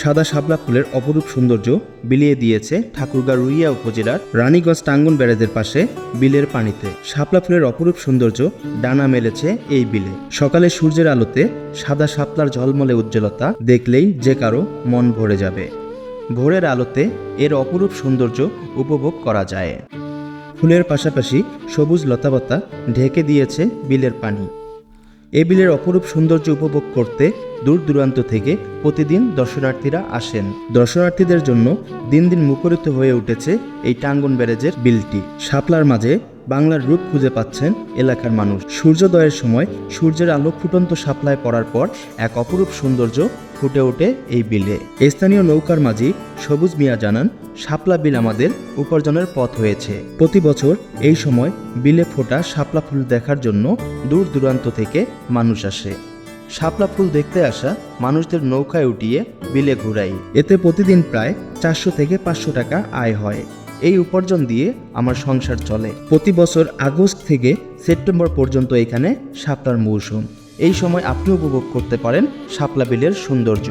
সাদা শাপলা ফুলের অপরূপ সৌন্দর্য বিলিয়ে দিয়েছে ঠাকুরগাঁ রুইয়া উপজেলার রানীগঞ্জ টাঙ্গন ব্যারেজের পাশে বিলের পানিতে। শাপলা ফুলের অপরূপ সৌন্দর্য ডানা মেলেছে এই বিলে। সকালে সূর্যের আলোতে সাদা শাপলার ঝলমলে উজ্জ্বলতা দেখলেই যে কারও মন ভরে যাবে। ভোরের আলোতে এর অপরূপ সৌন্দর্য উপভোগ করা যায়। ফুলের পাশাপাশি সবুজ লতাপাতা ঢেকে দিয়েছে বিলের পানি। এ বিলের অপরূপ সৌন্দর্য উপভোগ করতে দূর দূরান্ত থেকে প্রতিদিন দর্শনার্থীরা আসেন। দর্শনার্থীদের জন্য দিন দিন মুখরিত হয়ে উঠেছে এই টাঙ্গন ব্যারেজের বিলটি। শাপলার মাঝে বাংলার রূপ খুঁজে পাচ্ছেন এলাকার মানুষ। সূর্যোদয়ের সময় সূর্যের আলো ফুটন্ত শাপলায় পড়ার পর এক অপরূপ সৌন্দর্য ফুটে ওঠে এই বিলে। স্থানীয় নৌকার মাঝি সবুজ মিয়া জানান শাপলা বিল আমাদের উপার্জনের পথ হয়েছে। প্রতি বছর এই সময় বিলে ফোটা শাপলা ফুল দেখার জন্য দূর দূরান্ত থেকে মানুষ আসে। শাপলা ফুল দেখতে আসা মানুষদের নৌকায় উঠিয়ে বিলে ঘুরাই। এতে প্রতিদিন প্রায় চারশো থেকে পাঁচশো টাকা আয় হয়। এই উপার্জন দিয়ে আমার সংসার চলে। প্রতি বছর আগস্ট থেকে সেপ্টেম্বর পর্যন্ত এখানে সাপলার মৌসুম। এই সময় আপনি উপভোগ করতে পারেন সাপলা বিলের সৌন্দর্য।